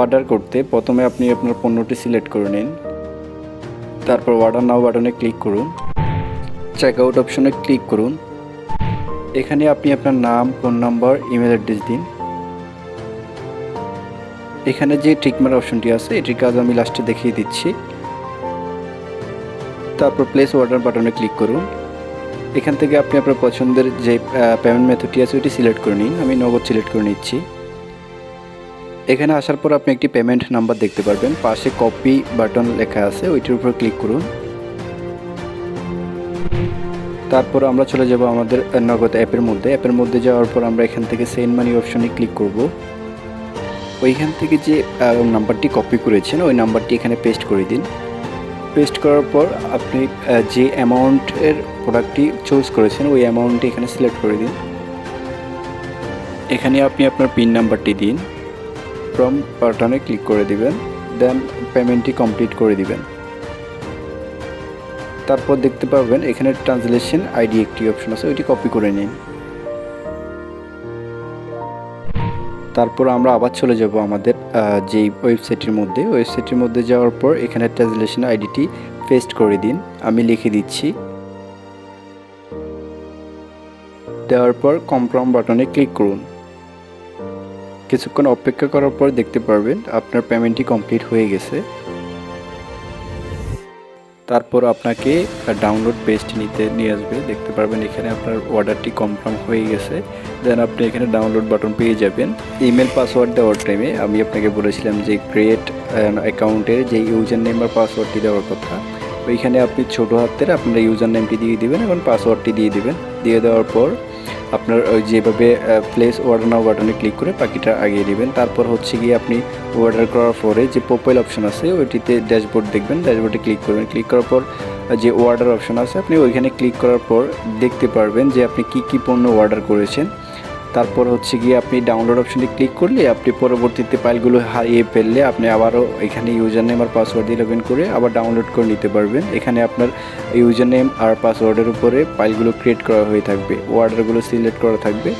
Order করতে প্রথমে আপনি আপনার পণ্যটি সিলেক্ট করে নিন। তারপর অর্ডার নাও বাটনে ক্লিক করুন। চেক আউট অপশনে ক্লিক করুন। এখানে আপনি আপনার নাম ফোন নাম্বার ইমেল অ্যাড্রেস দিন। এখানে যে ট্রিকমার অপশনটি আছে, এটির কাজ আমি লাস্টে দেখিয়ে দিচ্ছি। তারপর প্লেস অর্ডার বাটনে ক্লিক করুন। এখান থেকে আপনি আপনার পছন্দের যে পেমেন্ট মেথডটি আছে, ওইটি সিলেক্ট করে নিন। আমি নগদ সিলেক্ট করে নিচ্ছি। এখানে আসার পর আপনি একটি পেমেন্ট নাম্বার দেখতে পারবেন। পাশে কপি বাটন লেখা আছে, ওইটির উপর ক্লিক করুন। তারপর আমরা চলে যাব আমাদের নগদ অ্যাপের মধ্যে। অ্যাপের মধ্যে যাওয়ার পর আমরা এখান থেকে সেন্ড মানি অপশনে ক্লিক করব। ওইখান থেকে যে নাম্বারটি কপি করেছেন, ওই নাম্বারটি এখানে পেস্ট করে দিন। পেস্ট করার পর আপনি যে অ্যামাউন্টের প্রোডাক্টটি চুজ করেছেন, ওই অ্যামাউন্টটি এখানে সিলেক্ট করে দিন। এখানে আপনি আপনার পিন নাম্বারটি দিন। ফ্রম বাটনে ক্লিক করে দিবেন দেন পেমেন্টটি কমপ্লিট করে দিবেন। তারপর দেখতে পারবেন এখানে ট্রান্সলেশন আইডি একটি অপশন আছে, ওইটি কপি করে নিন। তারপর আমরা আবার চলে যাব আমাদের যেই ওয়েবসাইটের মধ্যে। ওয়েবসাইটের মধ্যে যাওয়ার পর এখানে ট্রান্সলেশন আইডিটি পেস্ট করে দিন। আমি লিখে দিচ্ছি। দেওয়ার পর কনফার্ম বাটনে ক্লিক করুন। কিছুক্ষণ অপেক্ষা করার পর দেখতে পারবেন আপনার পেমেন্টটি কমপ্লিট হয়ে গেছে। তারপর আপনাকে ডাউনলোড পেজটি নিতে, নিয়ে আসবে। দেখতে পারবেন এখানে আপনার অর্ডারটি কনফার্ম হয়ে গেছে। দেন আপনি এখানে ডাউনলোড বাটন পেয়ে যাবেন। ইমেল পাসওয়ার্ড দেওয়ার টাইমে আমি আপনাকে বলেছিলাম যে ক্রিয়েট অ্যাকাউন্টের যে ইউজার নেম বা পাসওয়ার্ডটি দেওয়ার কথা, ওইখানে আপনি ছোটো হাতের আপনার ইউজার নেমটি দিয়ে দিবেন এবং পাসওয়ার্ডটি দিয়ে দিবেন। দিয়ে দেওয়ার পর আপনার ওই যেভাবে প্লেস অর্ডার নাও বাটনে ক্লিক করে পাখিটা আগিয়ে দেবেন। তারপর হচ্ছে গিয়ে আপনি অর্ডার করার পরে যে প্রোফাইল অপশন আছে, ওইটিতে ড্যাশবোর্ড দেখবেন ড্যাশবোর্ডে ক্লিক করবেন। ক্লিক করার পর যে অর্ডার অপশন আছে, আপনি ওইখানে ক্লিক করার পর দেখতে পারবেন যে আপনি কি কি পণ্য অর্ডার করেছেন। তারপর হচ্ছে গিয়ে আপনি ডাউনলোড অপশনে ক্লিক করলে আপনি পরবর্তীতে ফাইলগুলো হারিয়ে ফেললে আপনি আবারও এখানে ইউজার নেম আর পাসওয়ার্ড দিয়ে লগ করে আবার ডাউনলোড করে নিতে পারবেন। এখানে আপনার ইউজার নেম আর পাসওয়ার্ডের উপরে ফাইলগুলো ক্রিয়েট করা হয়ে থাকবে অর্ডারগুলো সিলেক্ট করা থাকবে।